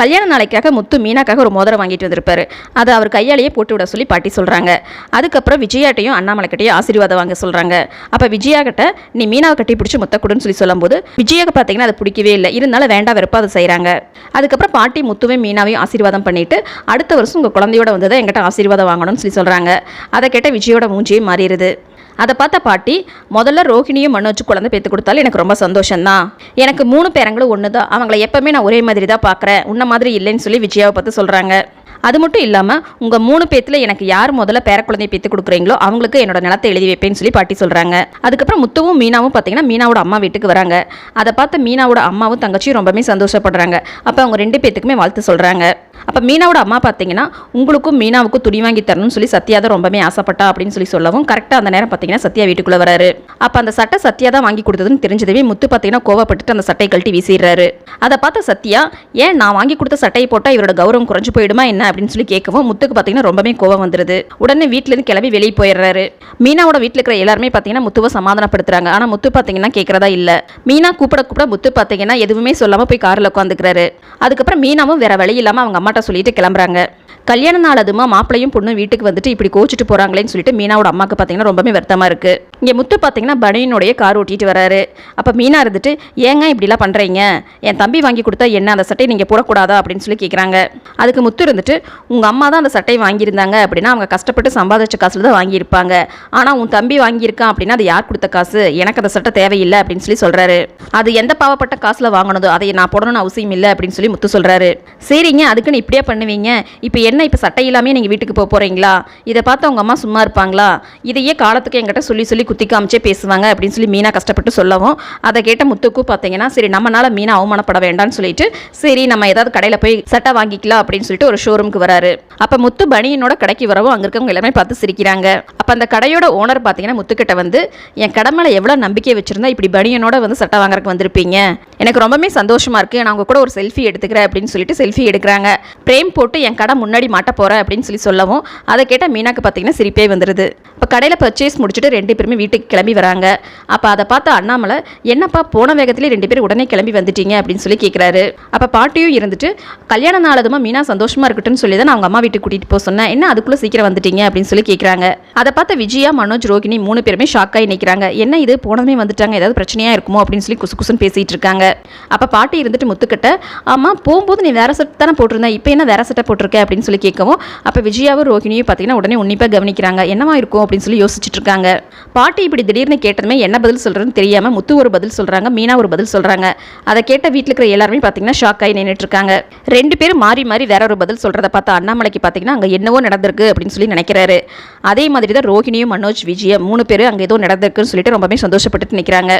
கல்யாண நாளைக்காக முத்து மீனாக்காக ஒரு மோதிரம் வாங்கிட்டு வந்திருப்பாரு. அதை அவர் கையாலேயே போட்டு விட சொல்லி பாட்டி சொல்கிறாங்க அதுக்கப்புறம் விஜயாட்டையும் அண்ணாமலைக்கிட்டையும் ஆசீர்வாதம் வாங்க சொல்கிறாங்க அப்போ விஜயா கிட்ட நீ மீனாவை கட்டி பிடிச்சி முத்த கொடுன்னு சொல்லி சொல்லும்போது விஜயாக்கு பார்த்தீங்கன்னா அது பிடிக்கவே இல்லை. இருந்தாலும் வேண்டாம் வெறுப்பாக அதை செய்கிறாங்க அதுக்கப்புறம் பாட்டி முத்துவையும் மீனாவையும் ஆசீர்வாதம் பண்ணிட்டு அடுத்த வருஷம் உங்கள் குழந்தையோட வந்ததை எங்கிட்ட ஆசீர்வாதம் வாங்கணும்னு சொல்லி சொல்கிறாங்க அதை கேட்ட விஜயோட மூஞ்சியே மாறிடுது. அதை பார்த்த பாட்டி முதல்ல ரோஹிணியும் மனோஜ் குழந்தை பேத்து கொடுத்தாலும் எனக்கு ரொம்ப சந்தோஷம்தான் எனக்கு மூணு பேரங்களும் ஒன்று தான் அவங்கள எப்பவுமே நான் ஒரே மாதிரி தான் பார்க்குறேன். உன்ன மாதிரி இல்லைன்னு சொல்லி விஜயாவை பார்த்து சொல்கிறாங்க அது மட்டும் இல்லாமல் உங்கள் மூணு பேத்தில் எனக்கு யார் முதல்ல பேரக்குழந்தையை பேத்து கொடுக்குறீங்களோ அவங்களுக்கு என்னோட நிலத்தை எழுதி வைப்பேன்னு சொல்லி பாட்டி சொல்கிறாங்க அதுக்கப்புறம் முத்துவும் மீனாவும் பார்த்தீங்கன்னா மீனாவோட அம்மா வீட்டுக்கு வராங்க. அதை பார்த்து மீனாவோட அம்மாவும் தங்கச்சியும் ரொம்பவே சந்தோஷப்படுறாங்க. அப்போ அவங்க ரெண்டு பேத்துக்குமே வாழ்த்து சொல்கிறாங்க அப்போ மீனாவோட அம்மா பார்த்தீங்கன்னா உங்களுக்கும் மீனாவுக்கும் துணி வாங்கி தரணும்னு சொல்லி சத்யா தான் ரொம்பவே ஆசைப்பட்டா அப்படின்னு சொல்லி சொல்லவும் கரெக்டாக அந்த நேரம் பார்த்தீங்கன்னா சத்யா வீட்டுக்குள்ளே வராரு. அப்போ அந்த சட்டை சத்யா தான் வாங்கி கொடுத்ததுன்னு தெரிஞ்சதுமே முத்து பார்த்தீங்கன்னா கோவப்பட்டுட்டு அந்த சட்டையை கழட்டி வீசிடுறாரு. அதை பார்த்த சத்யா ஏன் நான் வாங்கி கொடுத்த சட்டையை போட்டால் இவரோட கௌரவம் குறைஞ்சு போயிடுமா என்ன? அப்படின்னு சொல்லி கேட்கவும் முத்துக்கு பார்த்தீங்கன்னா ரொம்பவே கோவம் வந்துருது. உடனே வீட்டிலேருந்து கிளம்பி வெளியே போயிடுறாரு. மீனாவோட வீட்டில் இருக்கிற எல்லாருமே பார்த்தீங்கன்னா முத்துவை சமாதானப்படுத்துறாங்க. ஆனால் முத்து பார்த்தீங்கன்னா கேட்குறதா இல்லை. மீனா கூப்பிட கூப்பிட முத்து பார்த்தீங்கன்னா எதுவுமே சொல்லாமல் போய் காரில் உட்காந்துக்கிறாரு. அதுக்கப்புறம் மீனாவும் வேற வழி இல்லாமல் அவங்க அம்மாட்ட சொல்லிட்டு கிளம்புறாங்க. கல்யாண நாள் அதுமா மாப்பிளையும் பொண்ணும் வீட்டுக்கு வந்துட்டு இப்படி கோச்சிட்டு போறாங்களேன்னு சொல்லிட்டு மீனாவோட அம்மாக்கு பார்த்தீங்கன்னா ரொம்பவே வருத்தமாக இருக்கு. இங்கே முத்து பார்த்தீங்கன்னா பனியனுடைய கார் ஓட்டிட்டு வராரு. அப்போ மீனா இருந்துட்டு ஏங்க இப்படிலாம் பண்ணுறீங்க என் தம்பி வாங்கி கொடுத்தா என்ன? அந்த சட்டையை நீங்கள் போடக்கூடாதா? அப்படின்னு சொல்லி கேட்குறாங்க அதுக்கு முத்து இருந்துட்டு உங்கள் அம்மா தான் அந்த சட்டையை வாங்கியிருந்தாங்க. அப்படின்னா அவங்க கஷ்டப்பட்டு சம்பாதிச்ச காசுல தான் வாங்கியிருப்பாங்க. ஆனால் உன் தம்பி வாங்கியிருக்கான் அப்படின்னா அது யார் கொடுத்த காசு? எனக்கு அந்த சட்டை தேவையில்லை. அப்படின்னு சொல்லி சொல்கிறாரு அது எந்த பாவப்பட்ட காசில் வாங்கினதோ அதை நான் போடணும்னு அவசியம் இல்லை. அப்படின்னு சொல்லி முத்து சொல்கிறாரு சரிங்க அதுக்குன்னு இப்படியே பண்ணுவீங்க. இப்போ இப்போ என்ன இப்போ சட்டை இல்லாமே நீங்கள் வீட்டுக்கு போக போகிறீங்களா இதை பார்த்து அவங்க அம்மா சும்மா இருப்பாங்களா? இதையே காலத்துக்கு என்கிட்ட சொல்லி சொல்லி குத்தி காமிச்சே பேசுவாங்க அப்படின்னு சொல்லி மீனா கஷ்டப்பட்டு சொல்லவும். அதை கேட்ட முத்துக்கும் பார்த்தீங்கன்னா சரி நம்மனால மீனா அவமானப்பட வேண்டாம்னு சொல்லிட்டு சரி நம்ம ஏதாவது கடையில் போய் சட்டை வாங்கிக்கலாம் அப்படின்னு சொல்லிட்டு ஒரு ஷோரூமுக்கு வராரு. அப்போ முத்து பனியனோட கடைக்கு வரவும் அங்கே இருக்கவங்க எல்லாமே பார்த்து சிரிக்கிறாங்க. அப்போ அந்த கடையோட ஓனர் பார்த்தீங்கன்னா முத்துக்கிட்ட வந்து என் கடமையில் எவ்வளோ நம்பிக்கை வச்சுருந்தா இப்படி பனியனோட வந்து சட்டை வாங்குறதுக்கு வந்திருப்பீங்க? எனக்கு ரொம்பவே சந்தோஷமாக இருக்குது நான் அவங்க கூட ஒரு செல்ஃபி எடுத்துக்கிறேன் அப்படின்னு சொல்லிட்டு செல்ஃபி எடுக்கிறாங்க. பிரேம் போட்டு என் கடை முன்னாடி மாட்ட போகிறேன் அப்படின்னு சொல்லி சொல்லவும் அதை கேட்ட மீனாக்கு பார்த்தீங்கன்னா சிரிப்பே வந்துடுது இப்போ கடையில் பர்ச்சேஸ் முடிச்சுட்டு ரெண்டு பேருமே வீட்டுக்கு கிளம்பி வராங்க. அப்போ அதை பார்த்த அண்ணாமலை என்னப்பா போன வேகத்திலே ரெண்டு பேரும் உடனே கிளம்பி வந்துட்டீங்க? அப்படின்னு சொல்லி கேட்குறாரு அப்போ பாட்டியும் இருந்துட்டு கல்யாண நாளதுமா மீனா சந்தோஷமாக இருக்கட்டும்னு சொல்லி தான் நான் அவங்க அம்மா வீட்டுக்கு கூட்டிகிட்டு போக சொன்னேன். என்ன அதுக்குள்ளே சீக்கிரம் வந்துட்டீங்க? அப்படின்னு சொல்லி கேட்குறாங்க அதை பார்த்த விஜயா மனோஜ் ரோகிணி மூணு பேருமே ஷாக்காகி நிற்கிறாங்க என்ன இது? போனதுமே வந்துட்டாங்க. ஏதாவது பிரச்சனையாக இருக்குமோ? அப்படின்னு சொல்லி குசு குசுன்னு பேசிகிட்டு இருக்காங்க. அப்போ பாட்டி இருந்துட்டு முத்துக்கிட்ட ஆமாம் போகும்போது நீ வேற சட்டை தானே போட்டிருந்தேன் இப்போ என்ன வேறு சட்டை போட்டிருக்க? அப்படின்னு சொல்லி கேட்கவும் அப்போ விஜயாவும் ரோஹிணியும் பார்த்தீங்கன்னா உடனே உன்னிப்பாக கவனிக்கிறாங்க. என்னவா இருக்கும்? அப்படின்னு சொல்லி யோசிச்சுட்டு இருக்காங்க. பாட்டி இப்படி திடீர்னு கேட்டதுமே என்ன பதில் சொல்கிறதுன்னு தெரியாமல் முத்து ஒரு பதில் சொல்கிறாங்க மீனா ஒரு பதில் சொல்கிறாங்க அதை கேட்ட வீட்டில் இருக்கிற எல்லாருமே பார்த்தீங்கன்னா ஷாக் ஆகி நின்றுட்டு இருக்காங்க. ரெண்டு பேரும் மாறி மாறி வேற ஒரு பதில் சொல்கிறத பார்த்தா அண்ணாமலைக்கு பார்த்தீங்கன்னா அங்கே என்னவோ நடந்திருக்கு? அப்படின்னு சொல்லி நினைக்கிறாரு. அதே மாதிரி தான் ரோஹிணியும் மனோஜ் விஜயம் மூணு பேர் அங்கே ஏதோ நடந்திருக்குன்னு சொல்லிட்டு ரொம்பவே சந்தோஷப்பட்டு நிற்கிறாங்க